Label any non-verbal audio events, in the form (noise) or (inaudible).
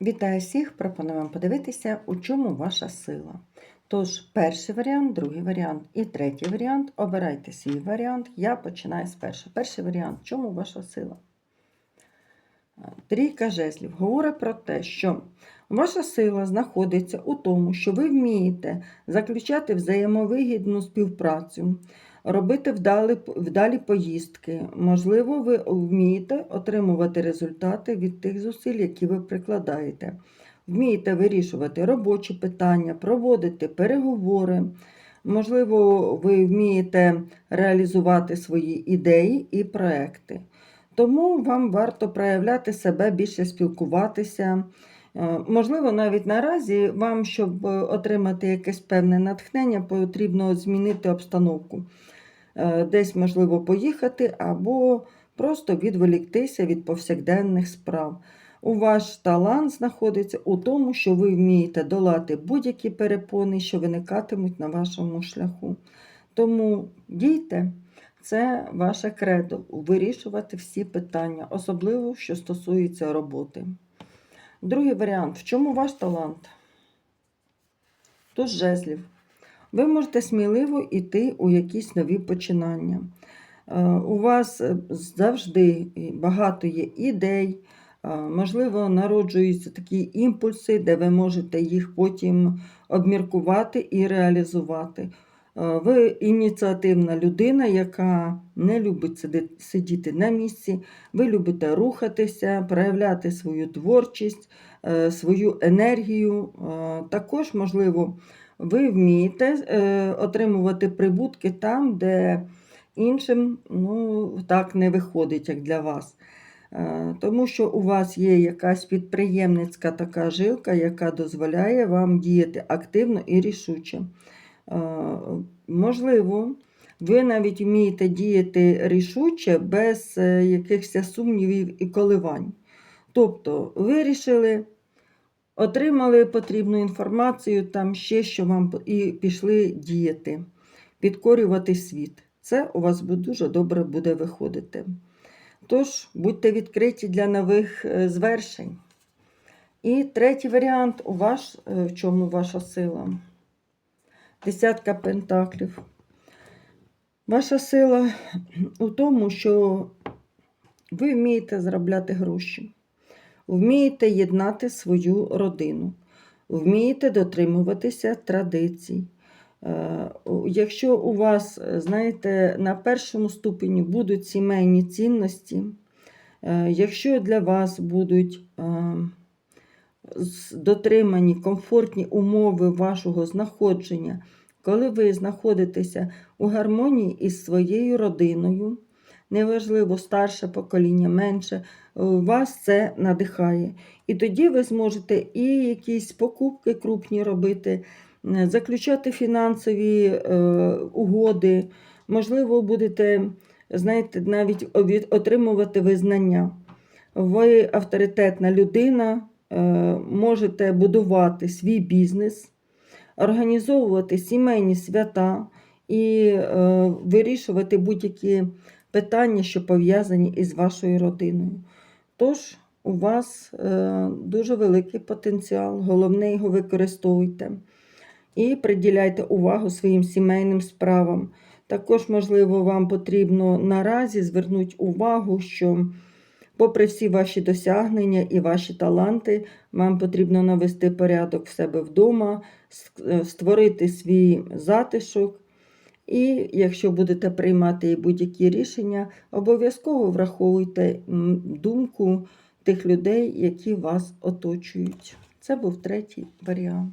Вітаю всіх! Пропоную вам подивитися, у чому ваша сила. Тож, перший варіант, другий варіант і третій варіант. Обирайте свій варіант. Я починаю з першого. Перший варіант в чому ваша сила? Трійка жезлів говорить про те, що ваша сила знаходиться у тому, що ви вмієте заключати взаємовигідну співпрацю, робити вдалі, вдалі поїздки. Можливо, ви вмієте отримувати результати від тих зусиль, які ви прикладаєте. Вмієте вирішувати робочі питання, проводити переговори. Можливо, ви вмієте реалізувати свої ідеї і проекти. Тому вам варто проявляти себе, більше спілкуватися. Е, Можливо, навіть наразі вам, щоб отримати якесь певне натхнення, потрібно змінити обстановку. Е, Десь, можливо, поїхати або просто відволіктися від повсякденних справ. У ваш талант знаходиться у тому, що ви вмієте долати будь-які перепони, що виникатимуть на вашому шляху. Тому дійте. Це ваше кредо вирішувати всі питання, особливо що стосується роботи. Другий варіант: в чому ваш талант? Туз жезлів. Ви можете сміливо йти у якісь нові починання. Е, У вас завжди багато є ідей, е, можливо, народжуються такі імпульси, де ви можете їх потім обміркувати і реалізувати. Е, Ви ініціативна людина, яка не любить сидіти на місці. Ви любите рухатися, проявляти свою творчість, е, свою енергію. Е, Також, можливо, ви вмієте е, отримувати прибутки там, де іншим ну, так не виходить, як для вас. Е, Тому що у вас є якась підприємницька така жилка, яка дозволяє вам діяти активно і рішуче. Е, Можливо, ви навіть вмієте діяти рішуче без якихось сумнівів і коливань. Тобто, вирішили, отримали потрібну інформацію, там ще що вам і пішли діяти, підкорювати світ. Це у вас дуже добре буде виходити. Тож, будьте відкриті для нових е, звершень. І третій варіант у ваш, е, в чому ваша сила? Десятка пентаклів. Ваша сила (clears throat) у тому, що ви вмієте заробляти гроші, вмієте єднати свою родину, вмієте дотримуватися традицій. Е, Якщо у вас, е, знаєте, на першому ступені будуть сімейні цінності, е, якщо для вас будуть дотримані комфортні умови вашого знаходження, коли ви знаходитеся у гармонії із своєю родиною, неважливо старше покоління, менше, е, вас це надихає. І тоді ви зможете і якісь покупки крупні робити, е, заключати фінансові е, угоди, можливо, будете, знаєте, навіть отримувати визнання. Ви авторитетна людина, е, можете будувати свій бізнес, організовувати сімейні свята і е, вирішувати будь-які питання, що пов'язані із вашою родиною. Тож, у вас е, дуже великий потенціал, головне його використовуйте і приділяйте увагу своїм сімейним справам. Також, можливо, вам потрібно наразі звернути увагу, що Попри всі ваші досягнення і ваші таланти, вам потрібно навести порядок в себе вдома, е, створити свій затишок. І якщо будете приймати будь-які рішення, обов'язково враховуйте думку тих людей, які вас оточують. Це був третій варіант.